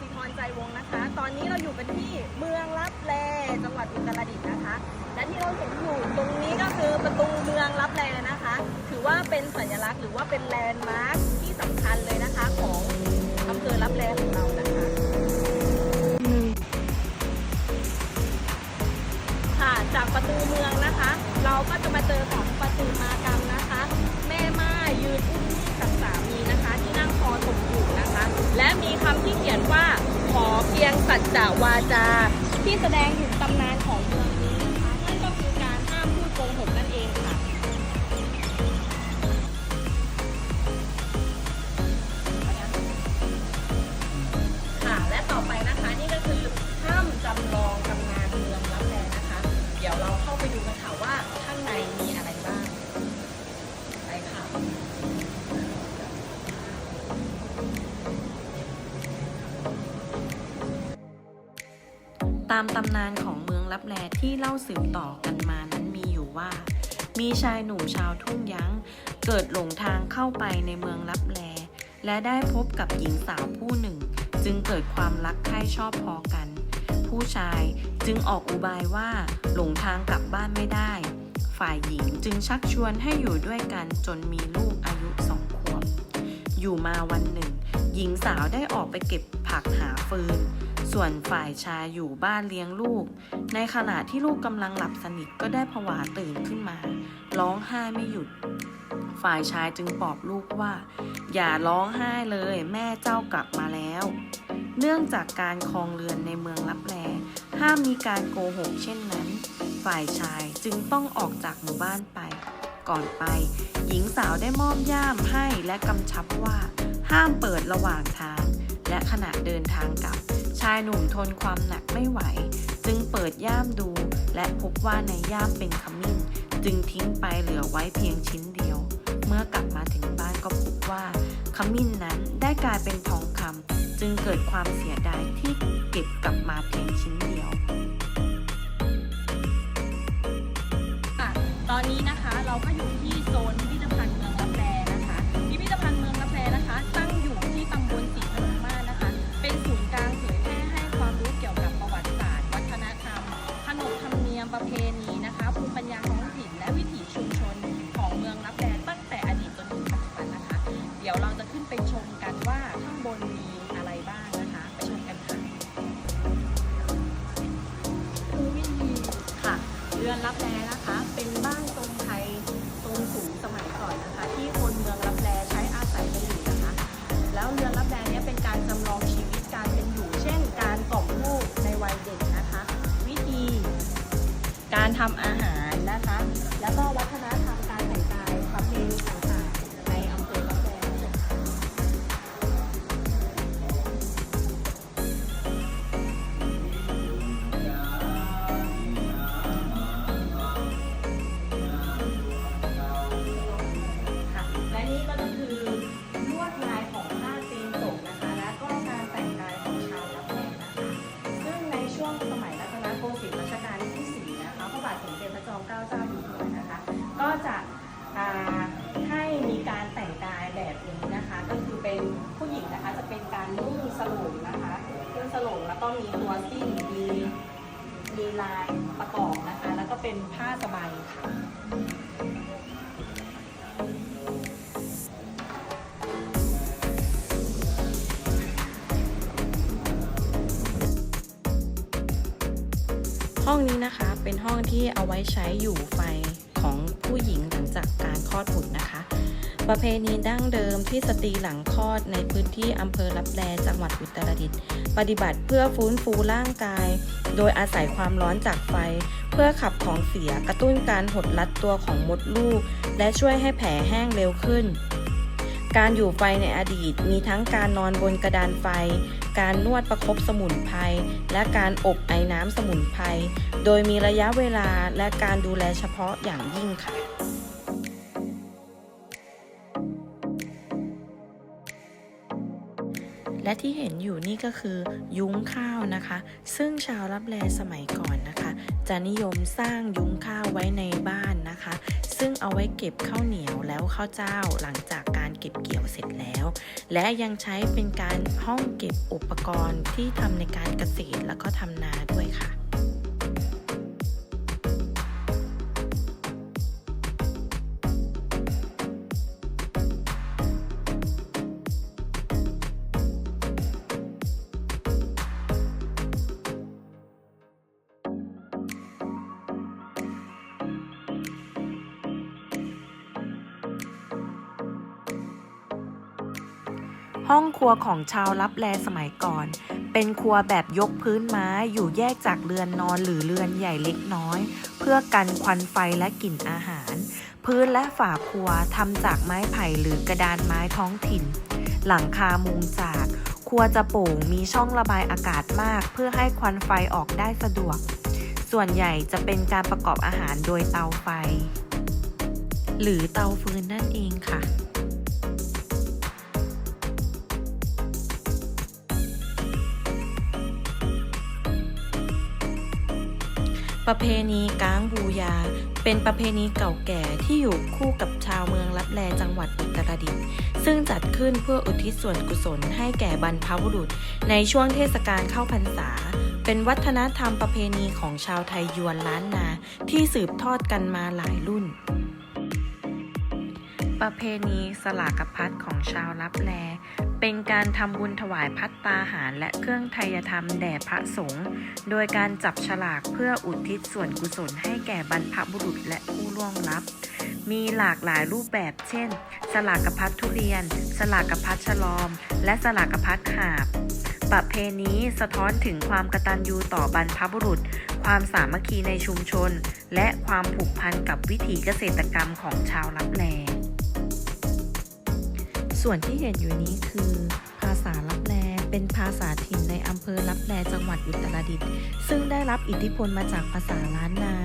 สิธรใจวงนะคะ ตอนนี้เราอยู่กันที่เมืองลับแลจังหวัดอุตรดิตถ์นะคะ และที่เราเห็นอยู่ตรงนี้ก็คือประตูเมืองลับแลนะคะ ถือว่าเป็นสัญลักษณ์หรือว่าเป็นแลนด์มาร์คที่สำคัญเลยนะคะของอำเภอลับแลของเรานะคะค่ะจากประตูเมืองนะคะ เราก็จะมาเจอของประตูมากรรมนะคะ แม่ม่ายยืนอุ้ม เพียงสัจจาวาจา ที่แสดงถึงตำนานของ ตามตำนานของเมืองลับแลที่เล่าสืบต่อกันมานั้นมีอยู่ว่า มีชายหนุ่มชาวทุ่งยั้ง เกิดหลงทางเข้าไปในเมืองลับแล และได้พบกับหญิงสาวผู้หนึ่ง จึงเกิดความรักใคร่ชอบพอกัน ผู้ชายจึงออกอุบายว่าหลงทางกลับบ้านไม่ได้ ฝ่ายหญิงจึงชักชวนให้อยู่ด้วยกันจนมีลูกอายุสองขวบ อยู่มาวันหนึ่ง หญิงสาวได้ออกไปเก็บผักหาฟืน ส่วนฝ่ายชายอยู่บ้านเลี้ยงลูก ในขณะที่ลูกกำลังหลับสนิทก็ได้ผวาตื่นขึ้นมา ร้องไห้ไม่หยุด ฝ่ายชายจึงปลอบลูกว่า อย่าร้องไห้เลยแม่เจ้ากลับมาแล้ว เนื่องจากการครองเรือนในเมืองลับแลห้ามมีการโกหกเช่นนั้น ฝ่ายชายจึงต้องออกจากหมู่บ้านไป ก่อนไป หญิงสาวได้มอบย่ามให้และกำชับว่า ห้ามเปิดระหว่างทาง และขณะเดินทางกลับายหนุ่มทนความหนักไม่ไหว จึงเปิดย่ามดู และพบว่าในย่ามเป็นขมิ้น จึงทิ้งไปเหลือไว้เพียงชิ้นเดียว เมื่อกลับมาถึงบ้านก็พบว่า ขมิ้นนั้นได้กลายเป็นทองคำจึงเกิดความเสียดายที่เก็บกลับมาเพียงชิ้นเดียวตอนนี้นะคะเราก็อยู่ที่ ตัวสิ้นมีมีลายประกอบนะคะ แล้วก็เป็นผ้าสบายค่ะห้องนี้นะคะเป็นห้องที่เอาไว้ใช้อยู่ไฟของผู้หญิงหลังจากการคลอดบุตร ประเพณีดั้งเดิมที่สตรีหลังคลอดในพื้นที่อำเภอลับแลจังหวัดอุตรดิตถ์ปฏิบัติเพื่อฟื้นฟูร่างกาย โดยอาศัยความร้อนจากไฟ เพื่อขับของเสียกระตุ้นการหดรัดตัวของมดลูก และช่วยให้แผลแห้งเร็วขึ้น การอยู่ไฟในอดีตมีทั้งการนอนบนกระดานไฟ การนวดประคบสมุนไพรและการอบไอ้น้ำสมุนไพรโดยมีระยะเวลาและการดูแลเฉพาะอย่างยิ่งค่ะ และที่เห็นอยู่นี่ก็คือยุ้งข้าวนะคะ ซึ่งชาวรับแลสมัยก่อนนะคะ จะนิยมสร้างยุ้งข้าวไว้ในบ้านนะคะ ซึ่งเอาไว้เก็บข้าวเหนียวแล้วข้าวเจ้าหลังจากการเก็บเกี่ยวเสร็จแล้ว และยังใช้เป็นการห้องเก็บอุปกรณ์ที่ทำในการเกษตรแล้วก็ทำนาด้วยค่ะ ห้องครัวของชาวลับแลสมัยก่อน เป็นครัวแบบยกพื้นไม้อยู่แยกจากเรือนนอนหรือเรือนใหญ่เล็กน้อย เพื่อกันควันไฟและกลิ่นอาหาร พื้นและฝาครัวทำจากไม้ไผ่หรือกระดานไม้ท้องถิ่น หลังคามุงจาก ครัวจะโป่งมีช่องระบายอากาศมาก เพื่อให้ควันไฟออกได้สะดวก ส่วนใหญ่จะเป็นการประกอบอาหารโดยเตาไฟ หรือเตาฟืนนั่นเองค่ะ ประเพณีก้างบูยา เป็นประเพณีเก่าแก่ที่อยู่คู่กับชาวเมืองลับแลจังหวัดอุตรดิตถ์ซึ่งจัดขึ้นเพื่ออุทิศส่วนกุศลให้แก่บรรพบุรุษ ในช่วงเทศกาลเข้าพรรษา เป็นวัฒนธรรมประเพณีของชาวไทยยวนล้านนาที่สืบทอดกันมาหลายรุ่น ประเพณีสลากพัดของชาวลับแล เป็นการทำบุญถวายพัตตาหารและเครื่องไทยธรรมแด่พระสงฆ์ โดยการจับฉลากเพื่ออุทิศส่วนกุศลให้แก่บรรพบุรุษและผู้ล่วงลับ มีหลากหลายรูปแบบ เช่น สลากพัดทุเรียน สลากพัดฉลอม และสลากพัดหาบประเพณีสะท้อนถึงความกตัญญูต่อบรรพบุรุษ ความสามัคคีในชุมชน และความผูกพันกับวิถีเกษตรกรรมของชาวลับแล ส่วนที่เห็นอยู่นี้คือ ภาษาลับแลเป็นภาษาถิ่นในอำเภอลับแลจังหวัดอุตรดิตถ์ซึ่งได้รับอิทธิพลมาจากภาษาล้านนา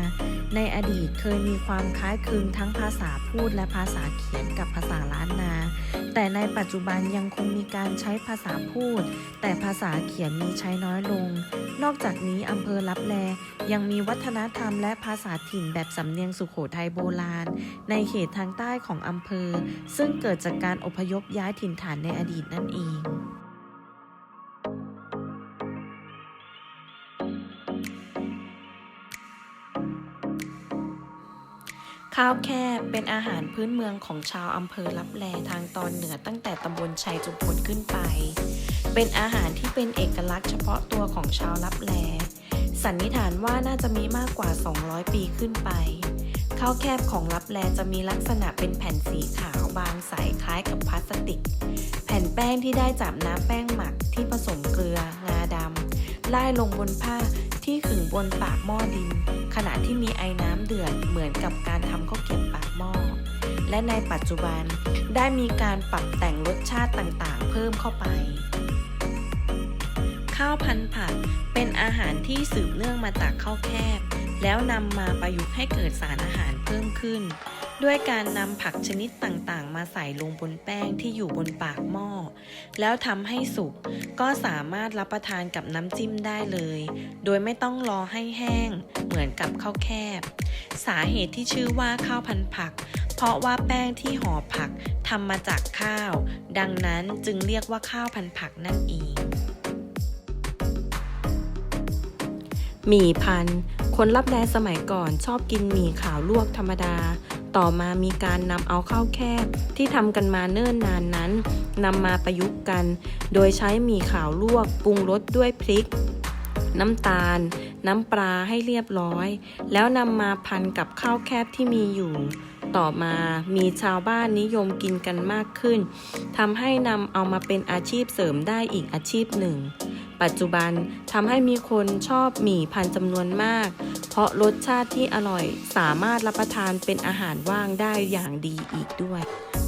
ในอดีตเคยมีความคล้ายคลึงทั้งภาษาพูดและภาษาเขียนกับภาษาล้านนา แต่ในปัจจุบันยังคงมีการใช้ภาษาพูด แต่ภาษาเขียนมีใช้น้อยลง นอกจากนี้อำเภอลับแลยังมีวัฒนธรรมและภาษาถิ่นแบบสำเนียงสุโขทัยโบราณ ในเขตทางใต้ของอำเภอ ซึ่งเกิดจากการอพยพย้ายถิ่นฐานในอดีตนั่นเอง ข้าวแคบเป็นอาหารพื้นเมืองของชาวอำเภอลับแลทางตอนเหนือตั้งแต่ตำบลชัยจุมพลขึ้นไป เป็นอาหารที่เป็นเอกลักษณ์เฉพาะตัวของชาวลับแล สันนิษฐานว่าน่าจะมีมากกว่า 200 ปีขึ้นไป ข้าวแคบของลับแลจะมีลักษณะเป็นแผ่นสีขาวบางใสคล้ายกับพลาสติก แผ่นแป้งที่ได้จากน้ำแป้งหมักที่ผสมเกลืองาดำไล่ลงบนผ้า ที่ขึงบนปากหม้อดิน ขณะที่มีไอ้น้ำเดือดเหมือนกับการทำข้าวเกรี๊ยวปากหม้อ และในปัจจุบันได้มีการปรับแต่งรสชาติต่างๆ เพิ่มเข้าไป ข้าวพันผักเป็นอาหารที่สืบเนื่องมาจากข้าวแคบ แล้วนำมาประยุกต์ให้เกิดสารอาหารเพิ่มขึ้น ด้วยการนำผักชนิดต่างๆ มาใส่ลงบนแป้งที่อยู่บนปากหม้อ แล้วทำให้สุก ก็สามารถรับประทานกับน้ำจิ้มได้เลย โดยไม่ต้องรอให้แห้ง เหมือนกับข้าวแคบ สาเหตุที่ชื่อว่าข้าวพันผัก เพราะว่าแป้งที่ห่อผักทำมาจากข้าว ดังนั้นจึงเรียกว่าข้าวพันผักนั่นเองหมี่พัน คนรับแลสมัยก่อนชอบกินหมี่ขาวลวกธรรมดา ต่อมามีการนำเอาข้าวแคบที่ทำกันมาเนิ่นนานนั้นนำมาประยุกต์กัน โดยใช้หมี่ขาวลวกปรุงรสด้วยพริก น้ำตาล น้ำปลาให้เรียบร้อย แล้วนำมาพันกับข้าวแคบที่มีอยู่ ต่อมามีชาวบ้านนิยมกินกันมากขึ้นทำให้นำเอามาเป็นอาชีพเสริมได้อีกอาชีพหนึ่ง ปัจจุบันทำให้มีคนชอบหมี่พันจำนวนมาก เพราะรสชาติที่อร่อยสามารถรับประทานเป็นอาหารว่างได้อย่างดีอีกด้วย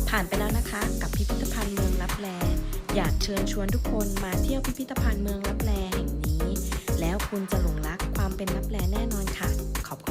ผ่านไปแล้วนะคะกับพิพิธภัณฑ์เมืองลับแล อยากเชิญชวนทุกคนมาเที่ยวพิพิธภัณฑ์เมืองลับแลแห่งนี้ แล้วคุณจะหลงรักความเป็นลับแลแน่นอนค่ะ ขอบคุณ